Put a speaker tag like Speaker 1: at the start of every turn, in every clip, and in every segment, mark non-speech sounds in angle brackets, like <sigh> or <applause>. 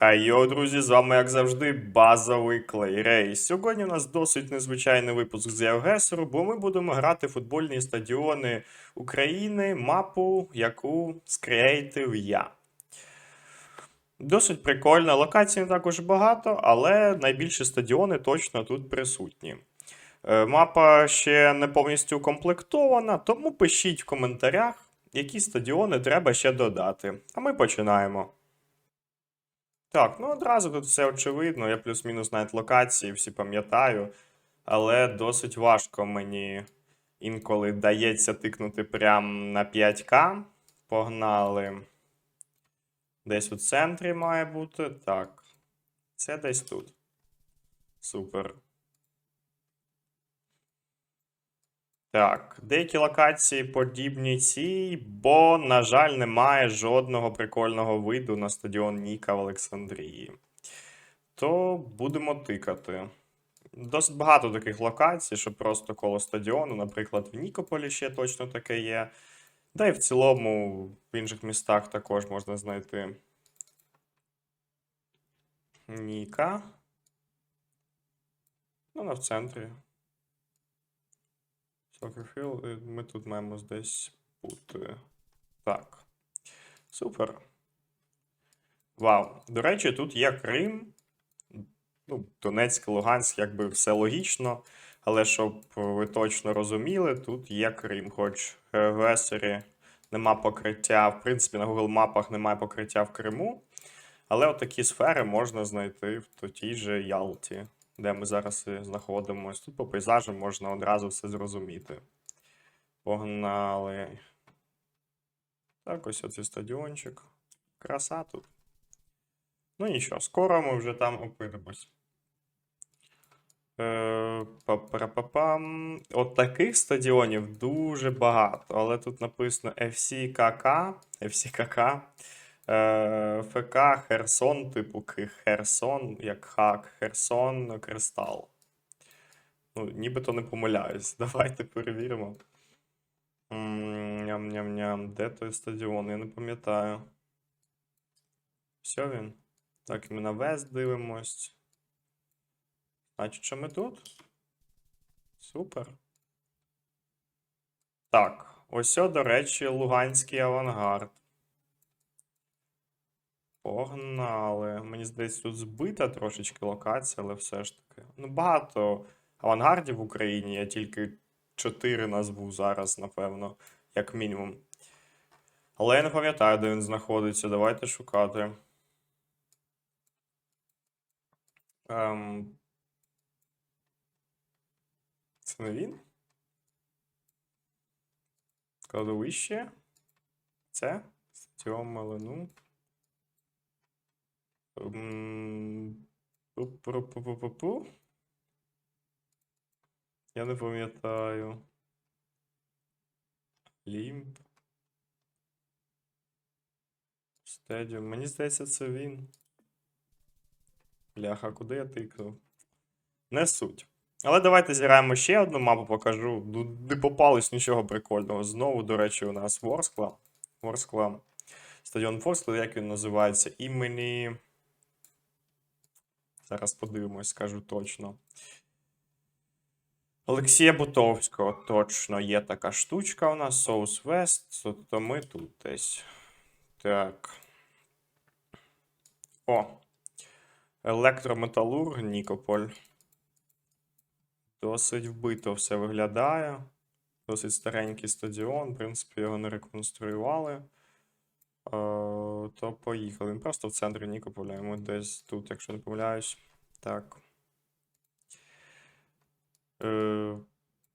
Speaker 1: А йо, друзі, з вами, як завжди, базовий Клей Рей. Сьогодні у нас досить незвичайний випуск з Євгесеру, бо ми будемо грати в футбольні стадіони України, мапу, яку скреатив я. Досить прикольно. Локацій також багато, але найбільші стадіони точно тут присутні. Е, Мапа ще не повністю укомплектована, тому пишіть в коментарях, які стадіони треба ще додати. А ми починаємо. Так, ну одразу тут все очевидно. Я плюс-мінус навіть локації всі пам'ятаю, але досить важко мені інколи дається тикнути прям на 5К. Погнали. Десь у центрі має бути. Так. Це десь тут. Супер. Так, деякі локації подібні цій, бо, на жаль, немає жодного прикольного виду на стадіон Ніка в Олександрії. То будемо тикати. Досить багато таких локацій, що просто коло стадіону, наприклад, в Нікополі ще точно таке є. Да і в цілому в інших містах також можна знайти. Ніка. Ну, вона в центрі. Сокерфіл, ми тут маємо десь бути. Так. Супер. Вау. До речі, тут є Крим. Ну, Донецьк, Луганськ, якби все логічно. Але щоб ви точно розуміли, тут є Крим. Хоч е, в Есері нема покриття, в принципі, на Google мапах немає покриття в Криму. Але отакі сфери можна знайти в тій же Ялті де ми зараз знаходимося. Тут по пейзажам можна одразу все зрозуміти. Погнали. Так, ось оцей стадіончик. Краса тут. Ну нічого, скоро ми вже там опинимось. Е. От таких стадіонів дуже багато, але тут написано FCKK, FCKK, е, ФК Херсон, типу Херсон, як хак, Херсон, Кристал. Ну, нібито не помиляюсь. <laughs> Давайте перевіримо. Ням-ням-ням. Де той стадіон? Я не пам'ятаю. Все він. Так, ми на Вест дивимось. Значить, що ми тут? Супер. Так, ось, до речі, Луганський авангард. Погнали. Мені здається, тут збита трошечки локація, але все ж таки. Ну, багато авангардів в Україні, я тільки 4 назву зараз, напевно, як мінімум. Але я не пам'ятаю, де він знаходиться. Давайте шукати. Ем... Це не він? Кладовище? Це? Стадіон Малину. Я не пам'ятаю. Лімп. Стедіум. Мені здається, це він. Бляха, куди я тикнув? Не суть. Але давайте зіграємо ще одну мапу, покажу. Не попалось нічого прикольного. Знову, до речі, у нас Ворскла. Ворскла. Стадіон Ворскла, як він називається? Імені. Зараз подивимось, скажу точно. Олексія Бутовського. Точно є така штучка у нас. Соус Вест. Тобто ми тут десь. Так. О. Електрометалург Нікополь. Досить вбито все виглядає. Досить старенький стадіон. В принципі, його не реконструювали. Е, то поїхали. Він просто в центрі Нікополя. Йому десь тут, якщо не помиляюсь. Так. Е,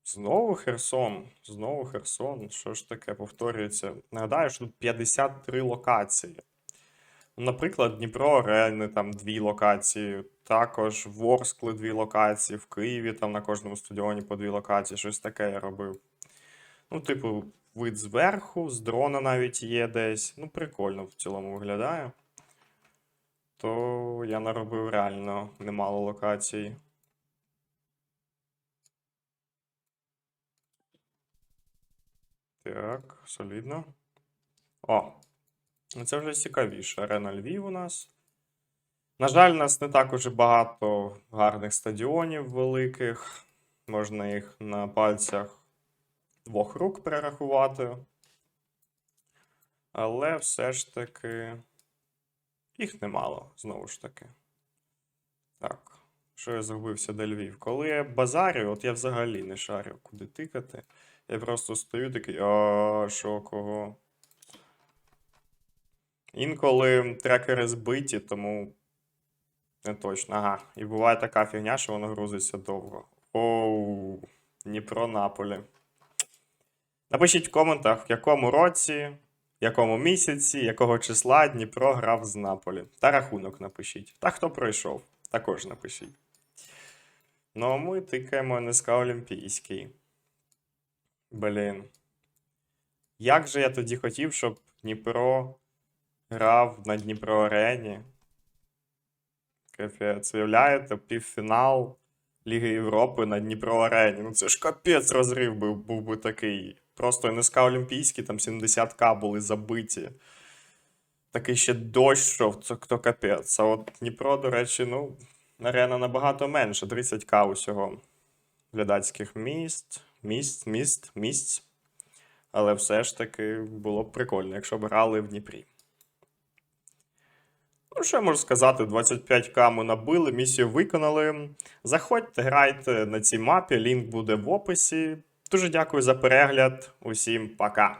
Speaker 1: знову Херсон. Знову Херсон. Що ж таке повторюється? Нагадаю, що тут 53 локації. Наприклад, Дніпро Арени, там дві локації. Також в Ворскли дві локації, в Києві там на кожному стадіоні по дві локації, щось таке я робив. Ну, типу, вид зверху, з дрона навіть є десь. Ну, прикольно в цілому виглядає. То я наробив реально немало локацій. Так, солідно. О, ну це вже цікавіше. Арена Львів у нас. На жаль, у нас не так уже багато гарних стадіонів великих. Можна їх на пальцях двох рук перерахувати. Але все ж таки їх немало, знову ж таки. Так, що я загубився де Львів? Коли я базарю, от я взагалі не шарю, куди тикати. Я просто стою такий, а що кого? Інколи трекери збиті, тому не точно. Ага. І буває така фігня, що воно грузиться довго. Оу, Дніпро Наполі. Напишіть в коментах, в якому році, в якому місяці, якого числа Дніпро грав з Наполі. Та рахунок напишіть. Та хто пройшов, також напишіть. Ну, а ми тикаємо НСК Олімпійський. Блін. Як же я тоді хотів, щоб Дніпро грав на Дніпро Арені? Капець, уявляєте, півфінал Ліги Європи на Дніпро Арені. Ну це ж капець розрив був, був би такий. Просто НСК Олімпійський, там 70к були забиті. Такий ще дощ йшов, це то капець. А от Дніпро, до речі, ну, арена набагато менше, 30к усього. Глядацьких міст, місць, міст, місць. Але все ж таки було б прикольно, якщо б грали в Дніпрі. Ну, що я можу сказати, 25к ми набили, місію виконали. Заходьте, грайте на цій мапі, лінк буде в описі. Дуже дякую за перегляд. Усім пока.